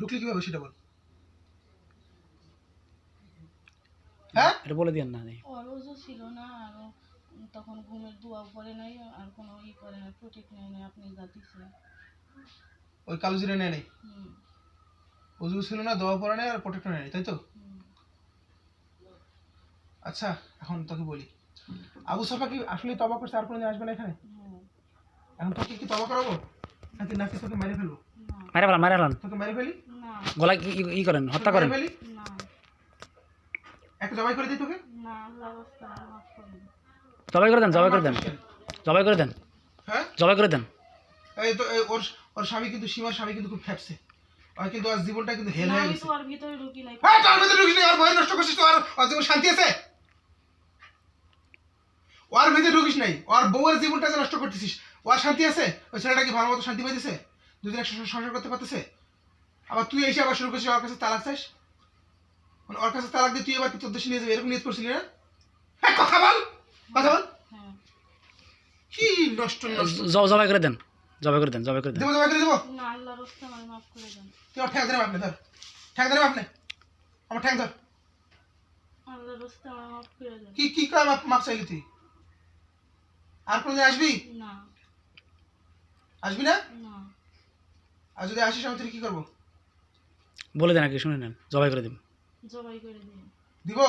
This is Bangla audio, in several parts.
ঢুকলি কীভাবে সেটা বল। হ্যাঁ? এটা বলে দিয়েন না ওর ছিল না আর তখন ঘুমের দোয়া পড়ে নাই আর কোনো ই করে না প্রোটেক্ট নেয় নাই আপনি যা দিছে ওই কালো জিরে নেয় নেই? অজু ছিল না দোয়া পড়া নেই আর প্রোটেক্টর নেই তাই তো? আচ্ছা এখন তোকে বলি। আবু সাফা কি আসলে তবা করছে আর কোনোদিন আসবে না এখানে? এখন তোকে কি তবা করাবো? নাকি নাকি তোকে মেরে ফেলব? না। মারা ফেলান মারা ফেলান তোকে মেরে ফেলি? না গলায় কি ই- করেন হত্যা করেন? একটা জবাই করে দিই তোকে? জবাই দেন জবাই করে দেন। জবাই করে দেন। হ্যাঁ? জবাই করে দেন। এই তো ওর ওর স্বামী কিন্তু সীমার স্বামী কিন্তু খুব ফ্যাপসে আর কিন্তু আজ জীবনটা কিন্তু হেল হয়ে গেছে। তো ভিতরে ঢুকি নাই। হ্যাঁ তার ভিতরে ঢুকিস নি, আর ভয় নষ্ট করছিস তো আর আর জীবন শান্তি আছে? ওর ভিতরে ঢুকিস নাই ওর বউয়ের জীবনটা যে নষ্ট করতেছিস ওর শান্তি আছে? ওই ছেলেটা কি ভালো মতো শান্তি পাইতেছে? দুদিন একসাথে সংসার করতে পারতেছে? আবার তুই এসে আবার শুরু করছিস ওর কাছে তালাক চাস? মানে ওর কাছে তালাক দিয়ে তুই এবার তোর দেশে নিয়ে যাবি এরকম নিয়ে করছিলি না? হ্যাঁ কথা বল কথা বল। হ্যাঁ। কি নষ্ট নষ্ট। জবাই করে দেন জবাই করে দেন জবাই করে দেন। দেবো জমা করে দেবো? না আল্লাহ রাস্তা আমার মাফ করে দেন। তুই ঠ্যাং ধরে আপনি ধর। ঠ্যাং ধরে আপনি আমার ঠ্যাং ধর। আল্লাহ রাস্তা আমার মাফ করে দেন। কি কি করে মাপ মাপ চাইলি তুই? আর কোনদিন আসবি? না। আসবি না? না। আর যদি আসিস আমি তোর কি করব? বলে দেন আগে শুনে নেন জবাই করে দিন। জবাই করে দিন। দিব?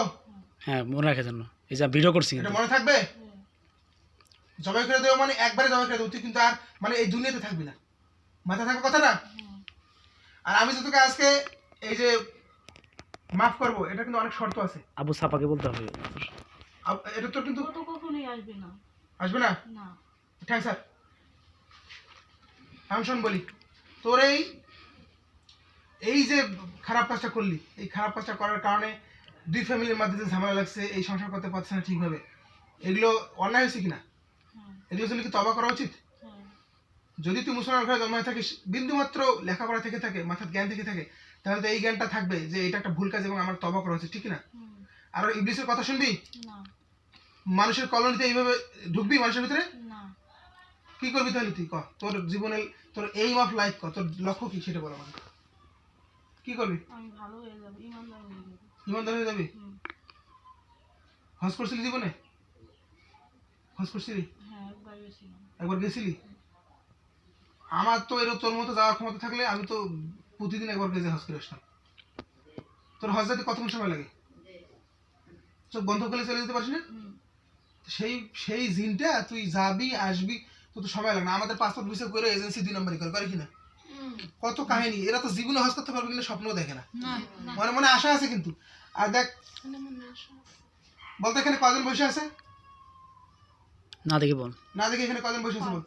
হ্যাঁ মনে রাখার জন্য। এই যা ভিডিও করছি এটা মনে থাকবে? হ্যাঁ। জবাই করে দেবো মানে একবারে জবাই করে দেবো তুই কিন্তু আর মানে এই দুনিয়াতে থাকবি না। মাথা থাকবে কথা না? হ্যাঁ। আর আমি তো তোকে আজকে এই যে মাফ করব এটা কিন্তু অনেক শর্ত আছে। আবু সাপাকে বলতে হবে। এটা তোর কিন্তু তো কখনোই আসবে না। আসবে না? না। থ্যাংক স্যার আমি শোন বলি তোর এই এই যে খারাপ কাজটা করলি এই খারাপ কাজটা করার কারণে দুই ফ্যামিলির মধ্যে যে ঝামেলা লাগছে এই সংসার করতে পারছে না ঠিকভাবে। এগুলো অন্যায় হয়েছে কিনা? হ্যাঁ। এগুলো আসলে কি তবা করা উচিত? হ্যাঁ। যদি তুই মুসলমান ঘরে জন্ম হয়ে থাকিস বিন্দু মাত্র লেখাপড়া থেকে থাকে মাথার জ্ঞান থেকে থাকে তাহলে তো এই জ্ঞানটা থাকবে যে এটা একটা ভুল কাজ এবং আমার তবা করা উচিত ঠিক না আর ইবলিসের কথা শুনবি? মানুষের কলোনিতে এইভাবে ঢুকবি মানুষের ভিতরে? কি করবি তাহলে তুই? ক তোর জীবনের তোর এইম অফ লাইফ ক তোর লক্ষ্য কি সেটা বল আমাকে। কি করবি? আমি ভালো হয়ে যাব ইমানদার হয়ে যাব। ইমানদার হয়ে যাবি? হুম। হজ করছিলি জীবনে? হজ করছিলি? হ্যাঁ একবার গেছিলাম। একবার গেছিলি? আমার তো এরকম তোর মতো যাওয়ার ক্ষমতা থাকলে আমি তো প্রতিদিন একবার গেছে হজ করে আসতাম। তোর হজ যেতে কতক্ষণ সময় লাগে? চোখ বন্ধ করলে চলে যেতে পারিস না? সেই সেই জিনটা তুই যাবি আসবি তো তো সময় লাগে না। আমাদের পাসপোর্ট ভিসা করে এজেন্সি দুই নম্বরই করে করে কিনা কত কাহিনী। এরা তো জীবনে হজ করতে পারবে কিনা স্বপ্নও দেখে না। মনে মনে আশা আছে কিন্তু। আর দেখ বলতে এখানে কজন বসে আছে? না দেখি বল। না দেখি এখানে কজন বসে আছে বল।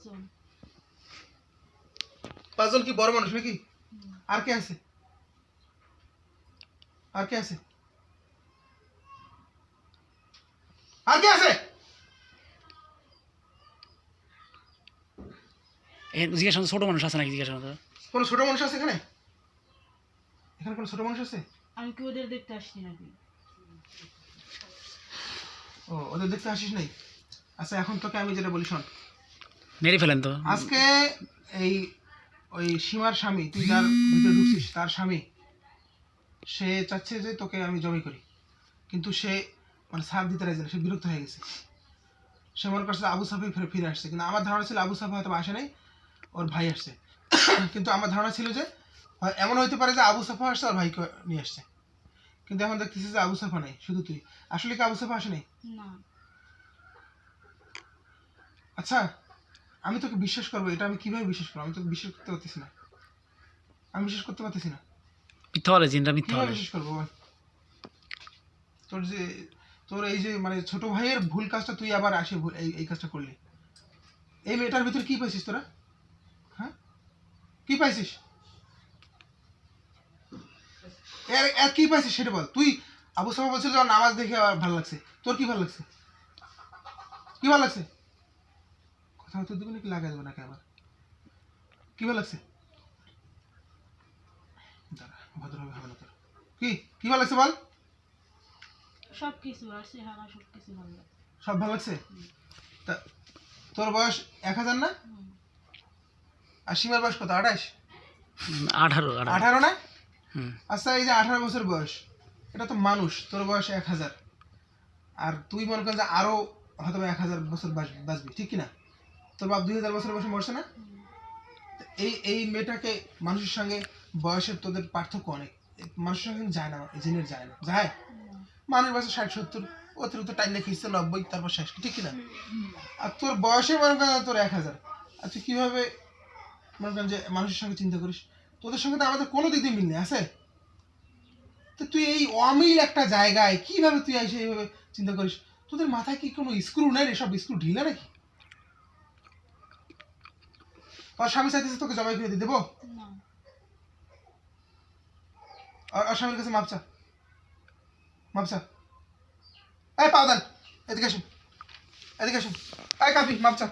পাঁচজন। কি বড় মানুষ নাকি? আর কে আছে? আর কে আছে? আর কে আছে? জিজ্ঞাসা ছোট মানুষ আছে নাকি জিজ্ঞাসা? কোন ছোট মানুষ আছে এখানে? এখানে কোন ছোট মানুষ আছে? আমি কি ওদের দেখতে আসছি নাকি? ও ওদের দেখতে আসিস নাই? আচ্ছা এখন তোকে আমি যেটা বলি শোন। মেরে ফেলেন তো। আজকে এই ওই সীমার স্বামী তুই যার ভিতরে ঢুকছিস তার স্বামী সে চাচ্ছে যে তোকে আমি জমি করি। কিন্তু সে মানে সার দিতে রাজি না সে বিরক্ত হয়ে গেছে। সে মনে করছে আবু সাফি ফিরে ফিরে আসছে। কিন্তু আমার ধারণা ছিল আবু সাফি হয়তো আসে নাই ওর ভাই আসছে। কিন্তু আমার ধারণা ছিল যে এমন হইতে পারে যে আবু সাফা আসছে আর ভাইকে নিয়ে আসছে। কিন্তু এখন দেখতেছি যে আবু সাফা নেই শুধু তুই। আসলে কি আবু সাফা আসে নাই আচ্ছা আমি তোকে বিশ্বাস করব এটা আমি কীভাবে বিশ্বাস করব? আমি তোকে বিশ্বাস করতে পারতেছি না। আমি বিশ্বাস করতে পারতেছি না। মিথ্যা জিনটা মিথ্যা বলে। বিশ্বাস করব তোর যে তোর এই যে মানে ছোট ভাইয়ের ভুল কাজটা তুই আবার আসে ভুল এই এই কাজটা করলি। এই মেয়েটার ভিতরে কি পাইছিস তোরা? কি পাইছিস? এর এর কি পাইছিস সেটা বল। তুই আবু সামা বলছিল যে ওর নামাজ দেখে আমার ভালো লাগছে। তোর কি ভালো লাগছে? কি ভালো লাগছে? কথা হতে দিবি নাকি লাগাই দেবো নাকি আবার? কি ভালো লাগছে? দাঁড়া ভদ্রভাবে হবে না তোর কি? কি ভালো লাগছে বল? সব কিছু আর চেহারা সব কিছু ভালো লাগে সব ভালো লাগছে? তা তোর বয়স এক হাজার না। আর সীমার বয়স কত? আঠাশ? আঠারো আঠারো। না? আচ্ছা এই যে আঠারো বছর বয়স এটা তো মানুষ তোর বয়স এক হাজার। আর তুই মনে কর যে আরও হয়তো এক হাজার বছর বাঁচ- বাঁচবি ঠিক কিনা তোর বাপ দুই হাজার বছর বয়সে মরছে না? এই এই মেয়েটাকে মানুষের সঙ্গে বয়সের তোদের পার্থক্য অনেক। মানুষের সঙ্গে যায় না জিনের যায় না। যায়? মানুষ বয়সে ষাট সত্তর অতিরিক্ত টাইম লেখে নব্বই তারপর শেষ ঠিক কিনা আর তোর বয়সে মনে করেন তোর এক হাজার। আর তুই কীভাবে মনে করেন যে মানুষের সঙ্গে চিন্তা করিস তোদের সঙ্গে তো আমাদের কোনো দিক দিয়ে মিল নেই আছে? তো তুই এই অমিল একটা জায়গায় কীভাবে তুই এসে এইভাবে চিন্তা করিস? তোদের মাথায় কি কোনো স্ক্রু নেই রে সব স্ক্রু ঢিলা নাকি? আর স্বামী চাইতেছে তোকে জবাই করে দিয়ে দেবো? আর স্বামীর কাছে মাপচা মাপচা এই পাওদান এদিকে আসুন। এদিকে আসুন। এই কাপি মাপচা